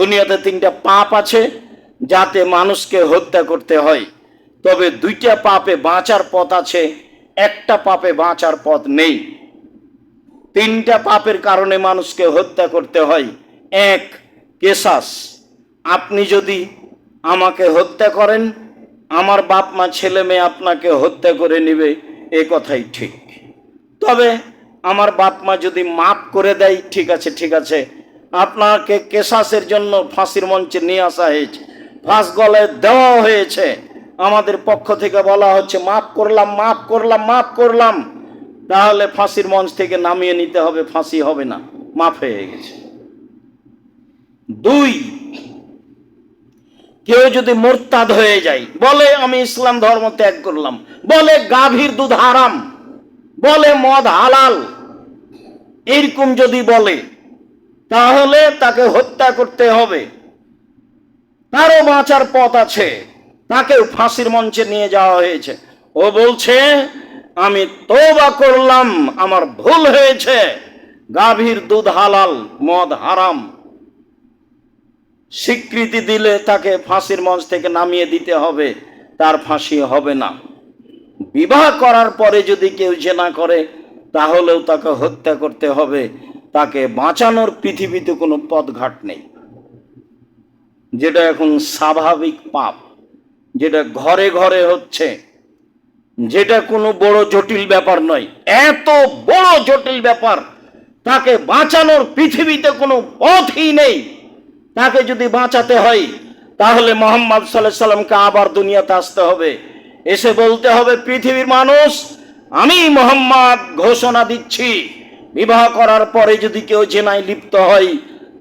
দুনিয়াতে তিনটা পাপ আছে, যাতে মানুষকে হত্যা করতে হয়। তবে দুইটা পাপে বাঁচার পথ আছে, একটা পাপে বাঁচার পথ নেই। তিনটা পাপের কারণে মানুষকে হত্যা করতে হয়। এক কেসাস আপনি যদি আমাকে হত্যা করেন, আমার বাপ মা, ছেলে মেয়ে আপনাকে হত্যা করে নেবে, এ কথাই ঠিক। তবে আমার বাপ মা যদি মাপ করে দেয়, ঠিক আছে ঠিক আছে। আপনাকে কেশাসের জন্য ফাঁসির মঞ্চে নিয়ে আসা হয়েছে। ফাঁস গলায় দেওয়া হয়েছে। আমাদের পক্ষ থেকে বলা হচ্ছে, মাফ করলাম মাফ করলাম মাফ করলাম। তাহলে ফাঁসির মঞ্চ থেকে নামিয়ে নিতে হবে, ফাঁসি হবে না। মাফ হয়ে গেছে। দুই, কেউ যদি মোরতাদ হয়ে যায়, বলে, আমি ইসলাম ধর্ম ত্যাগ করলাম। বলে, গাভীর দুধ হারাম। বলে, মদ হালাল। এরকম যদি বলে তাহলে তাকে হত্যা করতে হবে। তারও বাঁচার পথ আছে। তাকেও ফাঁসির মঞ্চে নিয়ে যাওয়া হয়েছে। ও বলছে, আমি তোবা করলাম, আমার ভুল হয়েছে। গাভীর দুধ হালাল, মদ হারাম। স্বীকৃতি দিলে তাকে ফাঁসির মঞ্চ থেকে নামিয়ে দিতে হবে। তার ফাঁসি হবে না। বিবাহ করার পরে যদি কেউ জেনা করে, তাহলেও তাকে হত্যা করতে হবে। তাকে বাঁচানোর পৃথিবীতে কোনো পথঘাট নেই। যেটা এখন স্বাভাবিক পাপ, যেটা ঘরে ঘরে হচ্ছে, যেটা কোনো বড় জটিল ব্যাপার নয়, এত বড় জটিল ব্যাপার, তাকে বাঁচানোর পৃথিবীতে কোনো পথই নেই। তাকে যদি বাঁচাতে হয়, তাহলে মোহাম্মদ সাল্লাহ সাল্লামকে আবার দুনিয়াতে আসতে হবে। এসে বলতে হবে, পৃথিবীর মানুষ, আমি মোহাম্মদ ঘোষণা দিচ্ছি। বিবাহ করার পরে যদি কেউ জেনায় লিপ্ত হয়,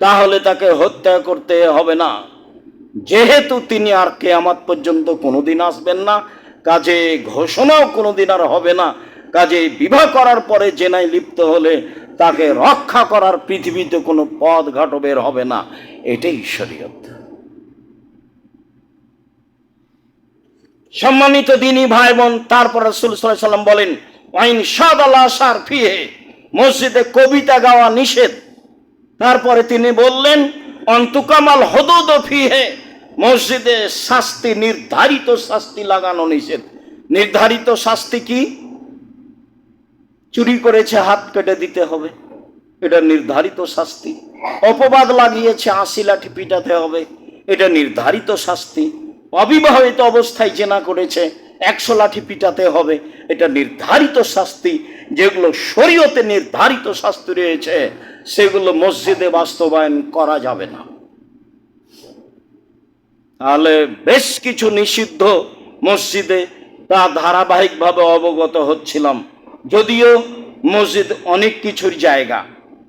তাহলে তাকে হত্যা করতে হবে না। যেহেতু তিনি আর কেয়ামত পর্যন্ত কোনোদিন আসবেন না, কাজে ঘোষণাও কোনোদিন আর হবে না। কাজে বিবাহ করার পরে জেনায় লিপ্ত হলে তাকে রক্ষা করার পৃথিবীতে কোনো পথ ঘাট বের হবে না। এটাই শরীয়ত। সম্মানিত দিনী ভাই বোন, তারপর রসুল বলেন ওয়াইন সাদ আল্লাহ সার ফিহে মসজিদে কবিতা গাওয়া নিষেধ। তারপরে তিনি বললেন, অন্তুকামাল হদুদ ফিহে, মসজিদে শাস্তি, নির্ধারিত শাস্তি লাগানো নিষেধ। নির্ধারিত শাস্তি কি? চুরি করেছে, হাত কেটে দিতে হবে। এটা নির্ধারিত শাস্তি। অপবাদ লাগিয়েছে, আশি লাঠি পিটাতে হবে। এটা নির্ধারিত শাস্তি। অবিবাহিত অবস্থায় জেনা করেছে একশো লাঠি পিটাতে হবে। এটা নির্ধারিত শাস্তি। যেগুলো শরীয়তে নির্ধারিত শাস্তি রয়েছে, সেগুলো মসজিদে বাস্তবায়ন করা যাবে না। তাহলে বেশ কিছু নিষিদ্ধ মসজিদে তা ধারাবাহিকভাবে অবগত হচ্ছিলাম। যদিও মসজিদ অনেক কিছুর জায়গা।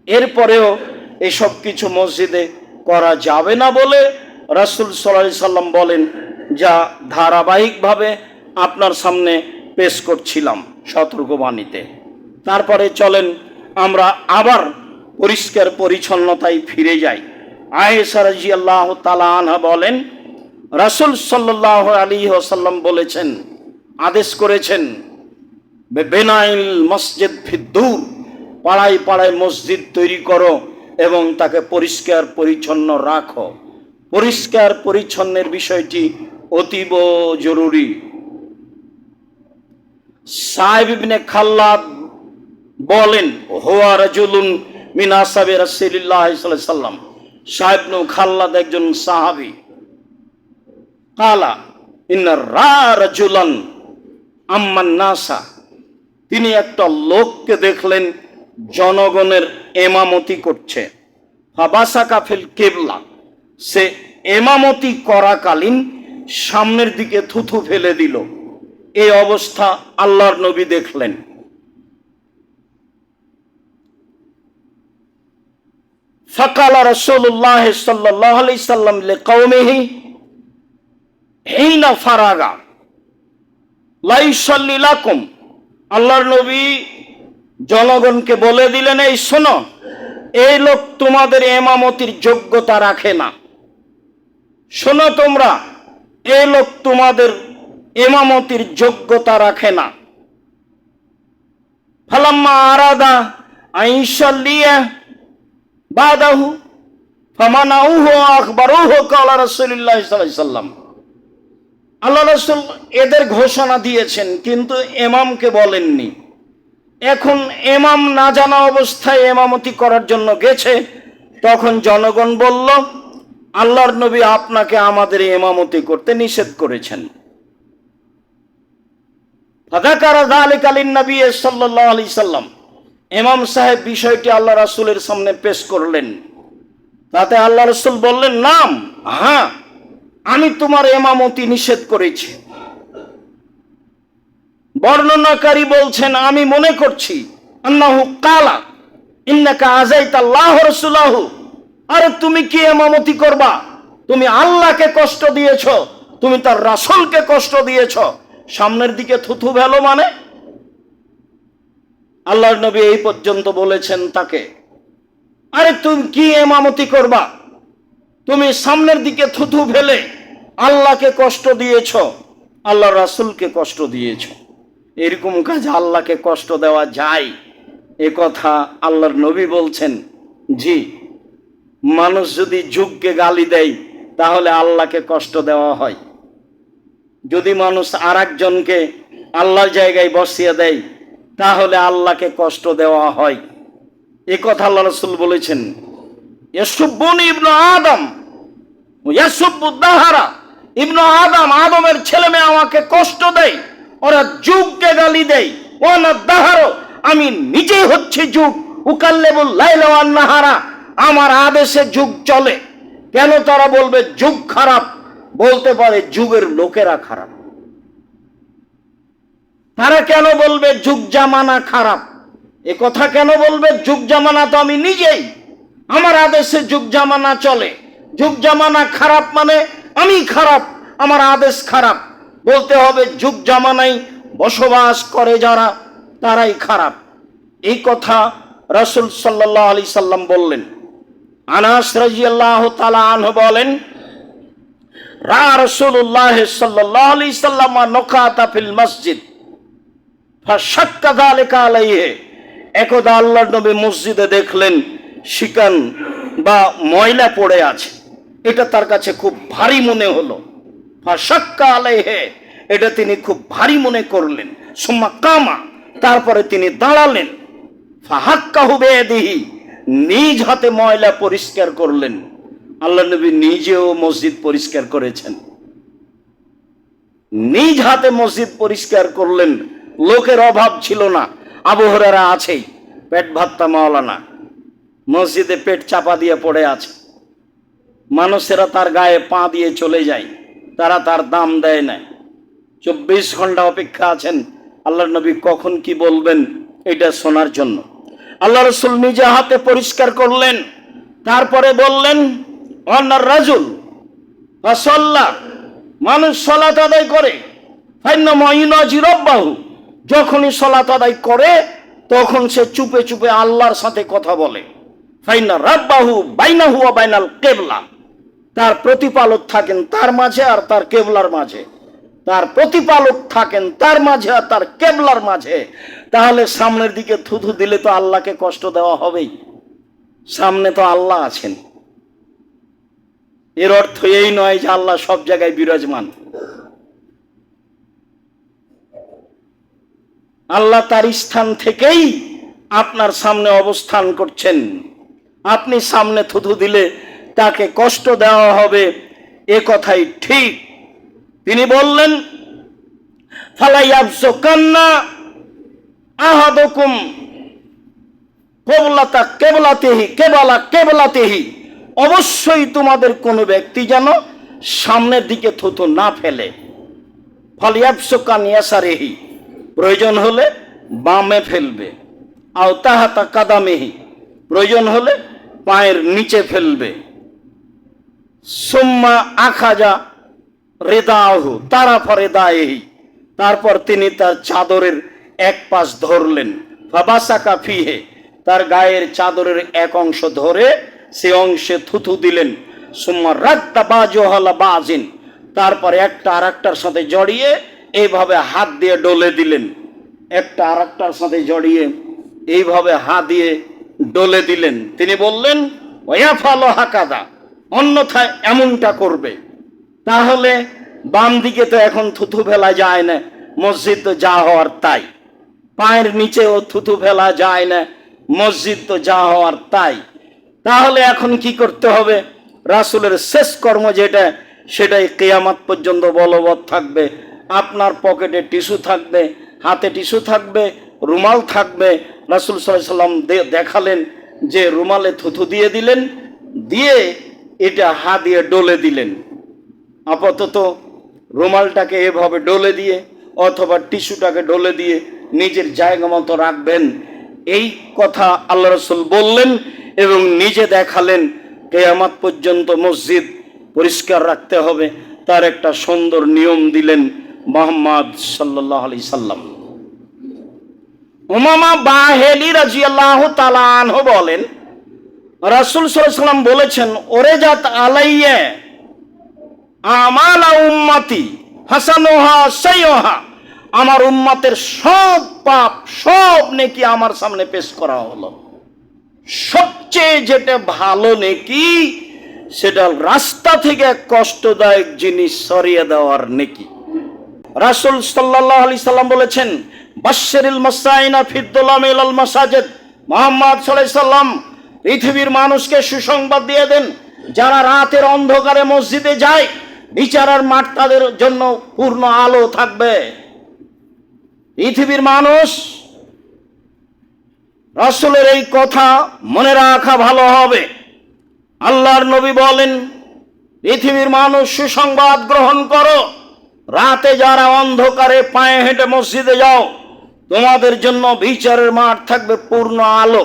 এরপরেও এসব কিছু মসজিদে করা যাবে না বলে রাসুল সাল্লাম বলেন, যা ধারাবাহিকভাবে আপনার সামনে পেশ করছিলাম সতর্কবাণীতে। তারপরে চলেন, আমরা আবার পরিষ্কার পরিচ্ছন্নতায় ফিরে যাই। আয়েশা রাজি আল্লাহ তালা আনহা বলেন, রাসুল সাল্লাহ আলী বলেছেন, আদেশ করেছেন বেনাইল মসজিদ ফিদ্দুর, পাড়ায় পাড়ায় মসজিদ তৈরি করো এবং তাকে পরিষ্কার পরিচ্ছন্ন রাখো। পরিষ্কার পরিচ্ছন্নের বিষয়টি অতীব জরুরি। সাহেব ইবনে খাল্লাদ বলেন, হোয়া রাজুলুন মিন আসাবে রাসূলুল্লাহ সাল্লাম। সাহেব নু খাল্লাদ একজন সাহাবী। কালা, ইন্না রা আম্মান নাসা। তিনি একটা লোককে দেখলেন, জনগণের এমামতি করছে। হাবাসা কাফিল কেবলা, সে এমামতি করাকালীন সামনের দিকে থুথু ফেলে দিল। এই অবস্থা আল্লাহর নবী দেখলেন। ফকালা রসুল্লাহ সাল্লাহ আলি সাল্লাম কৌমেহি হেইনা ফারাগা লাইসাল্লিলাকুম আল্লাহর নবী জনগণকে বলে দিলেন, এই শোনো, এই লোক তোমাদের এমামতির যোগ্যতা রাখে না। শোনো তোমরা, এই লোক তোমাদের এমামতির যোগ্যতা রাখে না। ফালাম্মা আরাদা বাদাহু কালা আল্লাহ রাসূল এদের ঘোষণা দিয়েছেন, কিন্তু এমামকে বলেননি। এখন এমাম না জানা অবস্থায় এমামতি করার জন্য গেছে, তখন জনগণ বলল, আল্লাহর নবী আপনাকে আমাদের এমামতি করতে নিষেধ করেছেন ফাদাকারা যালিকা লিন-নবী সাল্লাল্লাহু আলাইহি সাহেব বিষয়টি আল্লাহ রাসূলের সামনে পেশ করলেন। তাতে আল্লাহ রসুল বললেন, নাম হ্যাঁ আমি তোমার এমামতি নিষেধ করেছি। বর্ণনাকারী বলছেন, আমি মনে করছি, আন্নাহু কালা আরে তুমি কি এমামতি করবা? তুমি আল্লাহকে কষ্ট দিয়েছ, তুমি তার রাসুলকে কষ্ট দিয়েছ। সামনের দিকে থুথু ভেলো মানে? আল্লাহর নবী এই পর্যন্ত বলেছেন তাকে, আরে তুমি কি এমামতি করবা? তুমি সামনের দিকে থুথু ফেলে আল্লাহকে কষ্ট দিয়েছ আল্লাহ রাসূলকে কষ্ট দিয়েছ। এরকম কাজ আল্লাহকে কষ্ট দেওয়া যায়? এ কথা আল্লাহর নবী বলছেন, জি, মানুষ যদি যুগকে গালি দেয়, তাহলে আল্লাহকে কষ্ট দেওয়া হয়। যদি মানুষ আর একজনকে আল্লাহর জায়গায় বসিয়ে দেয়, তাহলে আল্লাহকে কষ্ট দেওয়া হয়। এ কথা আল্লাহ রসুল বলেছেন আদম ইবনু আদম, আদমের ছেলে মেয়ে আমাকে কষ্ট দেয়, ওরা যুগকে গালি দেয় ওয়ানা দাহারো, আমি নিজেই হচ্ছে যুগ, উকাল্লেবুল লাইলা নাহারা, আমার আদেশে যুগ চলে, কেন তারা বলবে যুগ খারাপ? বলতে পারে যুগের লোকেরা খারাপ। তারা কেন বলবে যুগ জামানা খারাপ? এ কথা কেন বলবে? যুগ জামানা তো আমি নিজেই। আমার আদেশে যুগ জামানা চলে। যুগ জামানা খারাপ মানে আমি খারাপ, আমার আদেশ খারাপ। বলতে হবে যুগ জামানায় বসবাস করে যারা, তারাই খারাপ। এই কথা রসুল সাল্লাহ আলি সাল্লাম বললেন। আনাস রাজিয়াল্লাহ তালা আনহ বলেন একদা আল্লাহর নবী মসজিদে দেখলেন শিকান বা ময়লা পড়ে আছে। এটা তার কাছে খুব ভারী মনে হলো। ফাশাক্কা আলাইহি। এটা তিনি খুব ভারী মনে করলেন। সুম্মা কামা। তারপরে তিনি দাঁড়ালেন। ফাহাক্কা হুবে দিহি নিজ হাতে ময়লা পরিষ্কার করলেন। আল্লাহ নবী নিজেও মসজিদ পরিষ্কার করেছেন। নিজ হাতে মসজিদ পরিষ্কার করলেন, লোকের অভাব ছিল না আবহরারা আছেই, পেট ভাত্তা মাওলানা, মসজিদে পেট চাপা দিয়ে পড়ে আছে। মানুষেরা তার গায়ে পা দিয়ে চলে যায়, তারা তার দাম দেয় না। চব্বিশ ঘণ্টা অপেক্ষা আছেন, আল্লাহ নবী কখন কি বলবেন এটা শোনার জন্য। আল্লাহ রসুল নিজে হাতে পরিষ্কার করলেন, তারপরে বললেন অন্যার রাজুল সল্লা, মানুষ সলাত আদায় করে। ফাইনাজিরব্বাহু যখনই সলাত আদায় করে, তখন সে চুপে চুপে আল্লাহর সাথে কথা বলে। ফাইনা রাব্বাহু বাইনাহু বাইনাল কেবলা, তার প্রতিপালক থাকেন তার মাঝে আর তার কেবলার মাঝে। তার প্রতিপালক থাকেন তার মাঝে আর তার কেবলার মাঝে। তাহলে সামনের দিকে থুথু দিলে তো আল্লাহকে কষ্ট দেওয়া হবেই। সামনে তো আল্লাহ আছেন। এর অর্থ এই নয় যে আল্লাহ সব জায়গায় বিরাজমান। আল্লাহ তার স্থান থেকেই আপনার সামনে অবস্থান করছেন। আপনি সামনে থুথু দিলে তাকে কষ্ট দেওয়া হবে, এ কথাই ঠিক। তিনি বললেন ফালাইয়াবসো কান্না আহাদকুম কেবলাতা কেবলাতেহি, কেবলা কেবলাতেহি। অবশ্যই তোমাদের কোনো ব্যক্তি যেন সামনের দিকে থুতু না ফেলে। ফালিয়াবসো কানিয়াসারেহি প্রয়োজন হলে বামে ফেলবে। আও তাহাতা কাদামেহি, প্রয়োজন হলে পায়ের নিচে ফেলবে। সুম্মা আখাজা রেদাহু, তারা ফরে দায়েহি তারপর তিনি তার চাদরের এক পাশ ধরলেন। ফাবাসাকা ফিহে, তার গায়ের চাদরের এক অংশ ধরে সে অংশে থুথু দিলেন। সুম্মা রাত্তা বাজোহালা বাজিন। তারপর একটা আর একটার সাথে জড়িয়ে এইভাবে হাত দিয়ে ডলে দিলেন। একটা আর একটার সাথে জড়িয়ে এইভাবে হাত দিয়ে ডলে দিলেন। তিনি বললেন, ওয়া ফালো হাকাদা অন্যথায় এমনটা করবে। তাহলে বাম দিকে তো এখন থুথু ফেলা যায় না, মসজিদ তো যা হওয়ার তাই। পায়ের নিচেও থুথু ফেলা যায় না, মসজিদ তো যা হওয়ার তাই। তাহলে এখন কি করতে হবে? রাসুলের শেষ কর্ম যেটা, সেটাই কেয়ামাত পর্যন্ত বলবৎ থাকবে। আপনার পকেটে টিস্যু থাকবে, হাতে টিস্যু থাকবে, রুমাল থাকবে। রাসুল সাল্লাম দেখালেন যে রুমালে থুথু দিয়ে দিলেন, দিয়ে এটা হা দিয়ে ডলে দিলেন। আপাতত রুমালটাকে এভাবে ডলে দিয়ে অথবা টিস্যুটাকে ডলে দিয়ে নিজের জায়গা মতো রাখবেন। এই কথা আল্লাহ রসুল বললেন এবং নিজে দেখালেন কেয়ামাত পর্যন্ত মসজিদ পরিষ্কার রাখতে হবে। তার একটা সুন্দর নিয়ম দিলেন মোহাম্মদ সাল্লাহ আলি সাল্লাম। উমামা বাহেলি রাজিয়াল্লাহ তালানহ বলেন, রাসুল সাল্লাম বলেছেন, ওরে জাত আলাইয়ে, আমালা উম্মাতি হাসানোহা সাইহা আমার উম্মাতের সব পাপ সব নেকি আমার সামনে পেশ করা হলো। সবচেয়ে যেটা ভালো নেকি, সেটা রাস্তা থেকে কষ্টদায়ক জিনিস সরিয়ে দেওয়ার নেকি। রাসুল সাল্লাহ আলি সাল্লাম বলেছেন বাশরিল মাসাইনা ফিদ্দুলাম ইলাল মাসাজেদ। মোহাম্মদ সাল্লাহ সাল্লাম পৃথিবীর মানুষকে সুসংবাদ দিয়ে দেন, যারা রাতের অন্ধকারে মসজিদে যায় বিচারার মাঠ তাদের জন্য পূর্ণ আলো থাকবে। পৃথিবীর মানুষ রাসুলের এই কথা মনে রাখা ভালো হবে। আল্লাহর নবী বলেন, পৃথিবীর মানুষ সুসংবাদ গ্রহণ করো। রাতে যারা অন্ধকারে পায়ে হেঁটে মসজিদে যাও, তোমাদের জন্য বিচারের মাঠ থাকবে পূর্ণ আলো।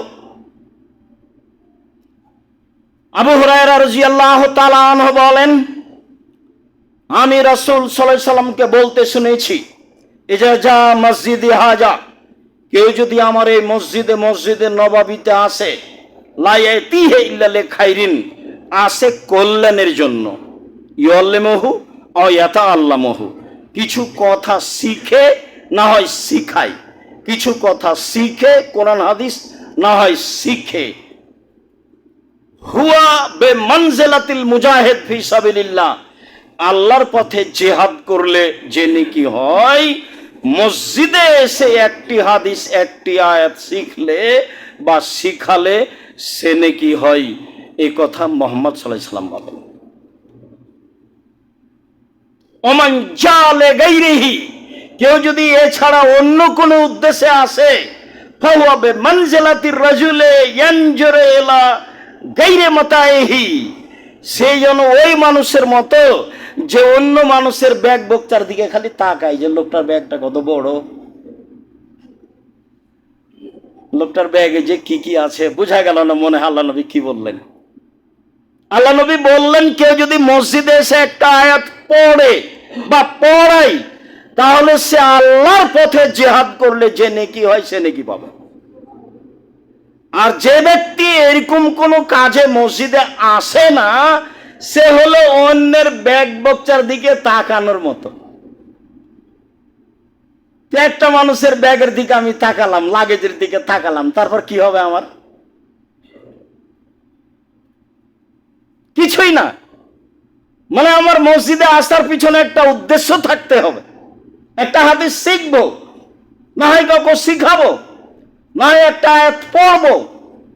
আবু তাআলা আনহু বলেন, আমি রাসূল সাল্লামকে বলতে শুনেছি এজা যা মসজিদে হাজা কেউ যদি আমার এই মসজিদে মসজিদে নবাবিতে আসে খাইরিন, আসে কল্যাণের জন্য। ইয়ল্লেমহু অয়াতা আল্লামহু কিছু কথা শিখে, না হয় শিখায়। কিছু কথা শিখে, কোরআন, হাদিস, না হয় শিখে। হুয়া বে মনজেলাতিল মুজাহিদ ফি সাবিলিল্লাহ। আল্লাহর পথে জেহাদ করলে যে নাকি হয় মসজিদে এসে একটি হাদিস, একটি আয়াত শিখলে বা শিখালে সে নাকি হয়। এই কথা মোহাম্মদ সাল্লাহ সাল্লাম বলেন। ওমান জালে গাইরিহি, কেউ যদি এছাড়া অন্য কোনো উদ্দেশ্যে আসে ফাহুয়াবে মনজেলাতির রাজুলে ইয়ানজুরে এলা গাইরে মাতায়েহি সেই জন্য ওই মানুষের মতো যে অন্য মানুষের ব্যাগ বক্তার দিকে খালি তাকায় যে লোকটার ব্যাগটা কত বড়। লোকটার ব্যাগে যে কি কি আছে, বোঝা গেল না মনে হয় আল্লাহ নবী কি বললেন। আল্লাহ নবী বললেন, কেউ যদি মসজিদে এসে একটা আয়াত পড়ে বা পড়াই তাহলে সে আল্লাহর পথে জেহাদ করলে যে নেকি হয় সে নেকি পাবে। আর যে ব্যক্তি এরকম কোনো কাজে মসজিদে আসে না সে হলো অন্যের ব্যাগ বক্তার দিকে তাকানোর মতো। একটা মানুষের ব্যাগের দিকে আমি তাকালাম, লাগেজের দিকে তাকালাম, তারপর কি হবে আমার? কিছুই না। মানে আমার মসজিদে আসার পিছনে একটা উদ্দেশ্য থাকতে হবে। একটা হাতে শিখব, না হয় কাউকে শিখাবো, না হয় একটা পড়ব,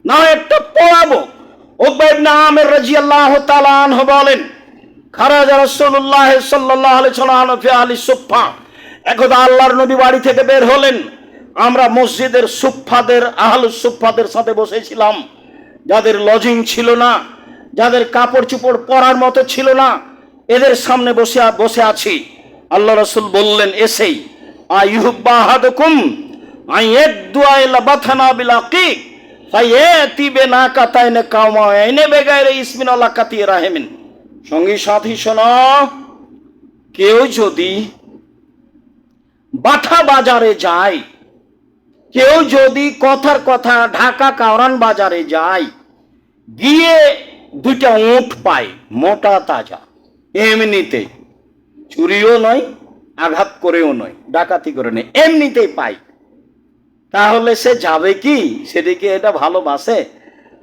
না হয় একটা পড়াবো। আমির রাদিয়াল্লাহু তাআলা আনহু বলেন, খারাজা রাসূলুল্লাহ সাল্লাল্লাহু আলাইহি সাল্লাম ফি সুফফা, একদা আল্লাহর নবী বাড়ি থেকে বের হলেন, আমরা মসজিদের সুফফাদের আহলুস সুফফাদের সাথে বসেছিলাম। যাদের লজিং ছিল না, যাদের কাপড় চোপড় পরার মতো ছিল না, এদের সামনে বসে বসে আছি। আল্লাহ রসুল বললেন, এসেই আইহুব্বা আহাদুকুম আইয়াদুয়া ইলা বাথানা বিল আকিক। সঙ্গী সাথী শোনো কেউ যদি বাঠা বাজারে যায় কেউ যদি কথার কথা ঢাকা কাওরান বাজারে যায় গিয়ে দুইটা উঁট পায় মোটা তাজা এমনিতে চুরিও নয় আঘাত করেও নয় ডাকাতি করে নেই এমনিতেই পাই তাহলে সে যাবে কি? সেদিকে এটা ভালোবাসে?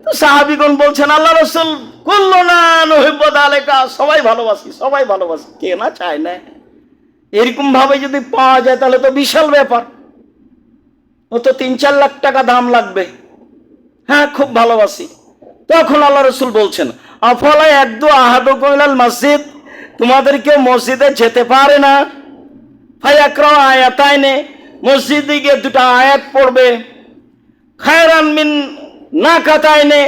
তো সাহাবিগণ বলছেন, আল্লাহ রসুল করল না নহিব্বত সবাই ভালোবাসি সবাই ভালোবাসি, কে না চায় না? এরকম ভাবে যদি পাওয়া যায়, তাহলে তো বিশাল ব্যাপার। ও তো তিন চার লাখ টাকা দাম লাগবে। হ্যাঁ খুব ভালোবাসি। তখন আল্লাহ রসুল বলছেন, আফলা একদু আহাদু কইলাল মসজিদ? তোমাদের কেউ মসজিদে যেতে পারে না? ফায়াক্র আয়াতাইনে মসজিদে গিয়ে দুটো আয়াত পড়বে। খায়রান মিন না কাতাইনে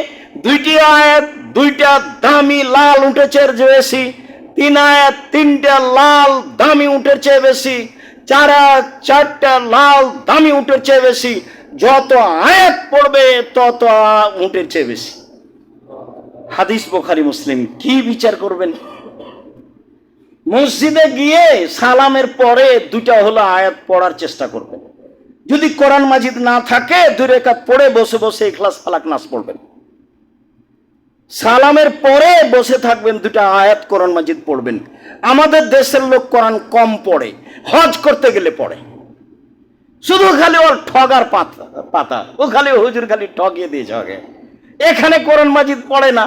দুইটি আয়াত, দুইটা দামি লাল উঠেছে বেশি, তিন আয়াত, তিনটা লাল দামি উঠেছে বেশি, চার চারটা লাল দামি উঠেছে বেশি, যত আয়াত পড়বে তত উঠেছে বেশি। হাদিস বোখারি মুসলিম কি বিচার করবেন? মসজিদে গিয়ে সালামের পরে দুটা হলো আয়াত পড়ার চেষ্টা করবেন যদি কোরআন মাজিদ না থাকে, দুই রেখাত পড়ে বসে বসে ইখলাস, ফালাক নাস পড়বেন। সালামের পরে বসে থাকবেন দুটা আয়াত কোরআন মাজিদ পড়বেন। আমাদের দেশের লোক কোরআন কম পড়ে, হজ করতে গেলে পড়ে। শুধু খালি ওর ঠগার পাতা পাতা। ও খালি হুজুর খালি ঠগিয়ে দিয়ে ঠগে এখানে কোরআন মাজিদ পড়ে না।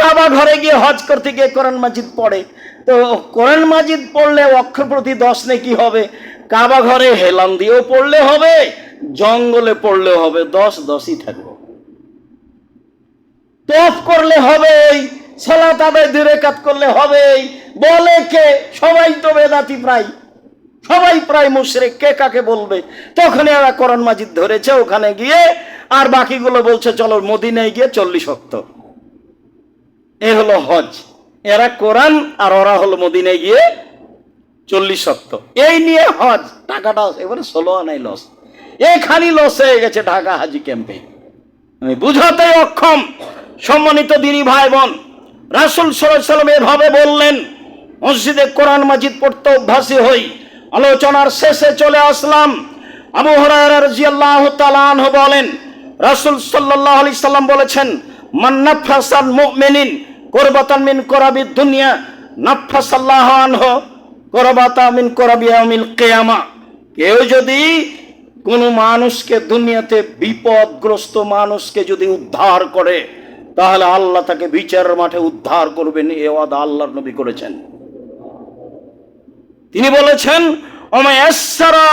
কাবা ঘরে গিয়ে হজ করতে গিয়ে কোরআন মাজিদ পড়ে। তো কোরআন মাজিদ পড়লে অক্ষর প্রতি দশ নে হবে? কাবা ঘরে হেলাম দিয়েও পড়লে হবে, জঙ্গলে পড়লে হবে, দশ দশই থাকবে। তফ করলে দূরে কাত করলে বলে কে? সবাই তো বেদাতি প্রায়। সবাই প্রায় মুশরিক, কে কাকে বলবে? তখনই এরা কোরআন মাজিদ ধরেছে, ওখানে গিয়ে, আর বাকিগুলো বলছে, চলো মদিনায় গিয়ে চল্লিশ শক্ত এ হলো হজ। এরা কোরআন আর ওরা হলো মদিনায় গিয়ে চল্লিশ শক্ত এই নিয়ে হজ, টাকাটা এবারে ষোলো আনাই লস এখানি লস হয়ে গেছে ঢাকা হাজি ক্যাম্পে। আমি বুঝাতে অক্ষম, সম্মানিত দিনী ভাই বোন রাসুল সাল্লাম এভাবে বললেন, মসজিদে কোরআন মাজিদ পড়তে অভ্যাসী হই, আলোচনার শেষে চলে আসলাম। আবু হরাইরা রাদিয়াল্লাহু তাআলা বলেন, রাসূল সাল্লাল্লাহু আলাইহি সাল্লাম বলেছেন, মান নাফাসাল মুমিনিন কেউ যদি কোন মানুষকে দুনিয়াতে বিপদগ্রস্ত মানুষকে যদি উদ্ধার করে, তাহলে আল্লাহ তাকে বিচারের মাঠে উদ্ধার করবেন, এ ওয়াদা আল্লাহর নবী করেছেন। তিনি বলেছেন ওমায়াসসারা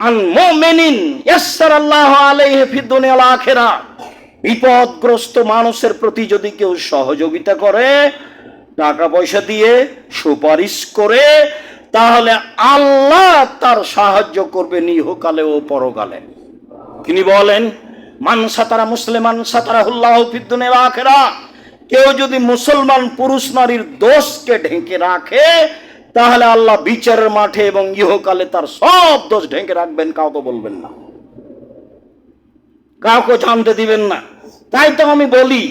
আন মুমিনিন ইয়াসসার আল্লাহ আলাইহি ফিদ দুনিয়া ওয়াল আখিরা বিপদগ্রস্ত মানুষের প্রতি যদি কেউ সহযোগিতা করে টাকা পয়সা দিয়ে সুপারিশ করে, তাহলে আল্লাহ তার সাহায্য করবেন ইহকালে ও পরকালে। তিনি বলেন, মান সাতারা মুসলিমান সাতারা হুল্লাহ আখেরা কেউ যদি মুসলমান পুরুষ নারীর দোষকে ঢেকে রাখে, তাহলে আল্লাহ বিচারের মাঠে এবং ইহকালে তার সব দোষ ঢেকে রাখবেন, কাউকে বলবেন না। কাউকে জানতে দিবেন না। তাই তো আমি বলি,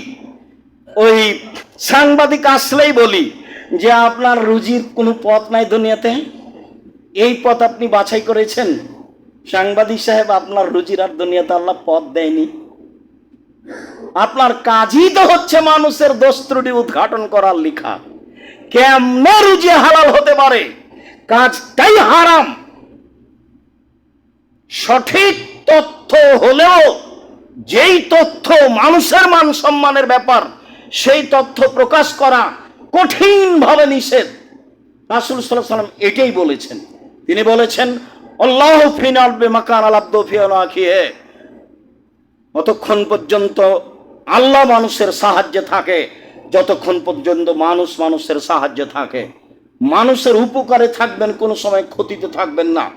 ওই সাংবাদিক আসলেই বলি যে আপনার রুজির কোনো পথ নাই দুনিয়াতে। এই পথ আপনি বাছাই করেছেন। সাংবাদিক সাহেব, আপনার রুজির আর দুনিয়াতে আল্লাহ পথ দেয়নি। আপনার কাজই তো হচ্ছে মানুষের দোষ ত্রুটি উদ্ঘাটন করার লেখা। কেমনে রুজি হালাল হতে পারে? কাজটাই হারাম। সঠিক তথ্য হলেও যেই তথ্য মানুষের মান সম্মানের ব্যাপার, সেই তথ্য প্রকাশ করা কঠিনভাবে নিষেধ। রাসুল সাল্লাহ সাল্লাম এটাই বলেছেন। তিনি বলেছেন, আল্লাহ ফিনাল বেমাকান আলাব্দ অতক্ষণ পর্যন্ত আল্লাহ মানুষের সাহায্যে থাকে, যতক্ষণ পর্যন্ত মানুষ মানুষের সাহায্যে থাকে, মানুষের উপকারে থাকবেন, কোনো সময় ক্ষতিতে থাকবেন না।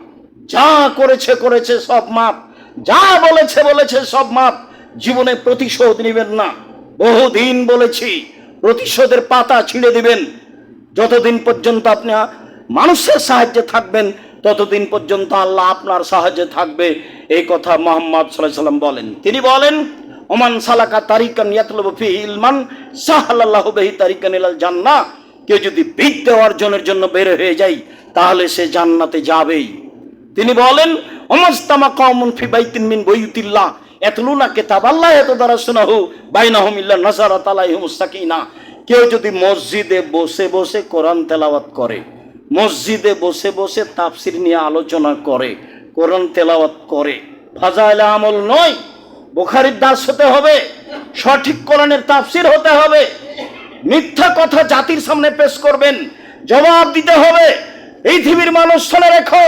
যা করেছে করেছে, সব মাপ যা বলেছে বলেছে, সব মাপ জীবনে প্রতিশোধ নেবেন না। বহুদিন বলেছি, প্রতিশোধের পাতা ছিঁড়ে দিবেন। যতদিন পর্যন্ত আপনি মানুষের সাহায্যে থাকবেন, ততদিন পর্যন্ত আল্লাহ আপনার সাহায্যে থাকবে। এই কথা মোহাম্মদ সাল্লাহ সাল্লাম বলেন। তিনি বলেন, ওমান সালাকা তারিকান ইয়াতলবু ফি ইলমান সাহাল্লাহু বিহি তারিকান ইলাল জান্নাহ। কেউ যদি বিদ্যা অর্জনের জন্য বের হয়ে যায়, তাহলে সে জান্নাতে যাবেই। তিনি বলেন, অমস্তামা কওমুন ফি বাইতিন মিন বুয়ুতিল্লাহ এতলুনা কিতাব আল্লাহ এত দ্বারা শোনাহু। বাইনাহুম ইল্লা নাসারাত আলাইহিম সাকিনা। কেউ যদি মসজিদে বসে বসে কোরআন তেলাওয়াত করে, মসজিদে বসে বসে তাফসির নিয়ে আলোচনা করে, কোরআন তেলাওয়াত করে, ফাজাইল আমল নয়, বোখারির দাস হতে হবে, সঠিক কোরআনের তাফসির হতে হবে, মিথ্যা কথা জাতির সামনে পেশ করবেন, জবাব দিতে হবে, পৃথিবীর মানুষ শুনে রেখো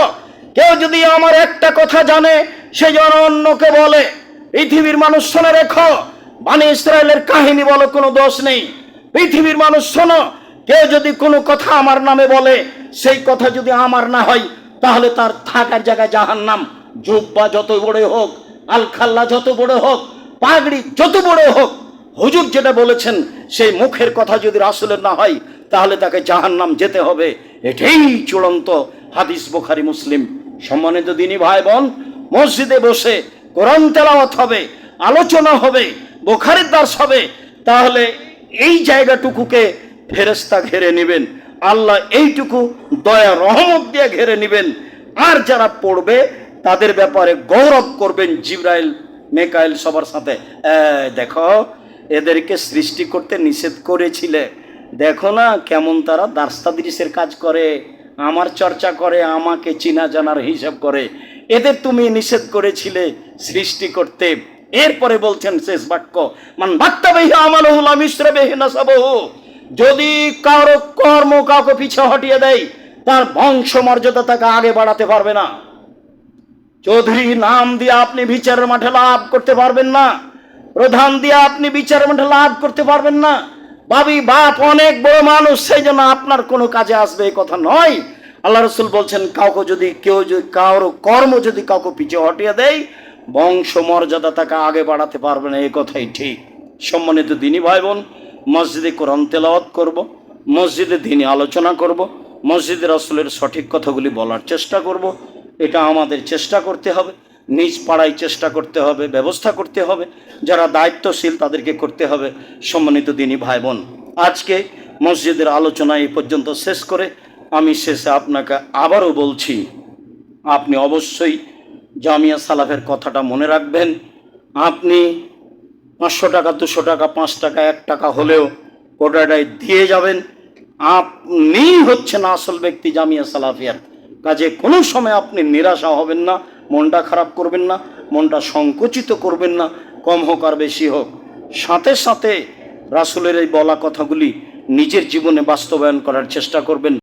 কেউ যদি আমার একটা কথা জানে, সে যেন অন্যকে বলে। পৃথিবীর মানুষ শুনে রেখো মানে ইসরায়েলের কাহিনী বলো, কোনো দোষ নেই। পৃথিবীর মানুষ শোনো, কেউ যদি কোনো কথা আমার নামে বলে, সেই কথা যদি আমার না হয়, তাহলে তার থাকার জায়গায় জাহান নাম জুব্বা যত বড় হোক, আলখাল্লা যত বড় হোক, পাগড়ি যত বড় হোক, হুজুর যেটা বলেছেন, সেই মুখের কথা যদি রাসুলের না হয়, তাহলে তাকে জাহান নাম যেতে হবে। এটাই চূড়ান্ত হাদিস বোখারি, মুসলিম। সম্মানিত দিনী ভাই বোন, মসজিদে বসে কোরআন তেলাওয়াত হবে, আলোচনা হবে, বোখারির দাস হবে, তাহলে এই জায়গাটুকুকে ফেরেস্তা ঘেরে নেবেন। আল্লাহ এইটুকু দয়া, রহমত দিয়ে ঘেরে নেবেন। আর যারা পড়বে, তাদের ব্যাপারে গৌরব করবেন জিব্রাইল, মেকাইল সবার সাথে। দেখো, এদেরকে সৃষ্টি করতে নিষেধ করেছিলে। দেখো না কেমন তারা দাস্তাদিরিসের কাজ করে। আমার চর্চা করে, আমাকে চিনা জানার হিসাব করে। এদের তুমি নিষেধ করেছিলে সৃষ্টি করতে। এরপরে বলছেন শেষ বাক্য, মান বাক্তা বেহি আমাল হুলাম ইসরে বেহি নাসাবহু। যদি কারও কর্ম কাউকে পিছে হটিয়ে দেয়, তার বংশ মর্যাদা তাকে আগে বাড়াতে পারবে না। চৌধুরী, নাম দিয়ে আপনি বিচারের মাঠে লাভ করতে পারবেন না। প্রধান দিয়ে আপনি বিচারের মাঠে লাভ করতে পারবেন না। ভাবি, বাপ অনেক বড় মানুষ, সেই জন্য আপনার কোনো কাজে আসবে এই কথা নয়। আল্লাহ রসুল বলছেন, কাউকে যদি কেউ যদি কারও কর্ম যদি কাউকে পিছিয়ে হটিয়ে দেয় বংশ মর্যাদা তাকে আগে বাড়াতে পারবে না এই কথাই ঠিক। সম্মানিত দিনী ভাই বোন মসজিদে কোরআন তেলাওয়াত করব, মসজিদে দিনে আলোচনা করব মসজিদের রসুলের সঠিক কথাগুলি বলার চেষ্টা করব, এটা আমাদের চেষ্টা করতে হবে। নিজ পাড়ায় চেষ্টা করতে হবে, ব্যবস্থা করতে হবে, যারা দায়িত্বশীল তাদেরকে করতে হবে, সম্মানিত দিনী ভাই বোন আজকে মসজিদের আলোচনা এই পর্যন্ত শেষ করে আমি শেষে আপনাকে আবারও বলছি, আপনি অবশ্যই জামিয়া সালাফের কথাটা মনে রাখবেন। আপনি পাঁচশো টাকা, দুশো টাকা, পাঁচ টাকা, এক টাকা হলেও কোটাটায় দিয়ে যাবেন। আপনি হচ্ছেন আসল ব্যক্তি জামিয়া সালাফিয়ার। কাজে কোনো সময় আপনি নিরাশা হবেন না। মনটা খারাপ করবেন না, মনটা সংকুচিত করবেন না, কম হোক আর বেশি হোক। সাথে সাথে রাসুলের এই বলা কথাগুলি নিজের জীবনে বাস্তবায়ন করার চেষ্টা করবেন।